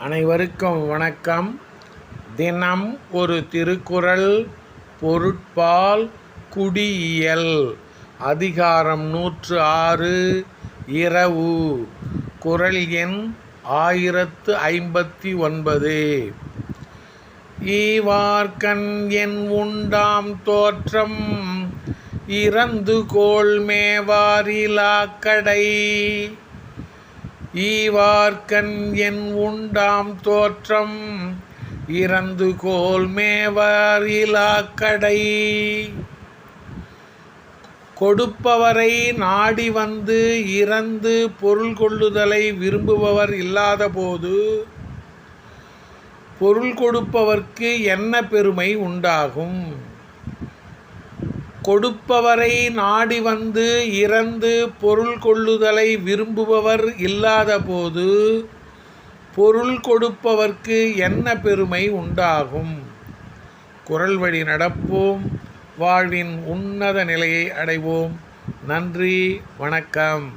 அனைவருக்கும் வணக்கம். தினம் ஒரு திருக்குறள் பொருட்பால் குடியியல். அதிகாரம் நூற்று ஆறு இரவு. குறள் எண் ஆயிரத்து ஐம்பத்தி ஒன்பது. ஈவார்கண் என் உண்டாம் தோற்றம் இறந்து கோள் மேவாரிலாக்கடை. ஈவார்கண் என் உண்டாம் தோற்றம். இறந்து கோல் மேவாரிலாக்கடை கொடுப்பவரை நாடி வந்து இறந்து பொருள் கொள்ளுதலை விரும்புபவர் இல்லாதபோது பொருள் கொடுப்பவர்க்கு என்ன பெருமை உண்டாகும்? கொடுப்பவரை நாடி வந்து இறந்து பொருள் கொள்ளுதலை விரும்புபவர் இல்லாதபோது பொருள் கொடுப்பவர்க்கு என்ன பெருமை உண்டாகும்? குரல் வழி நடப்போம். வாழ்வின் உன்னத நிலையை அடைவோம். நன்றி. வணக்கம்.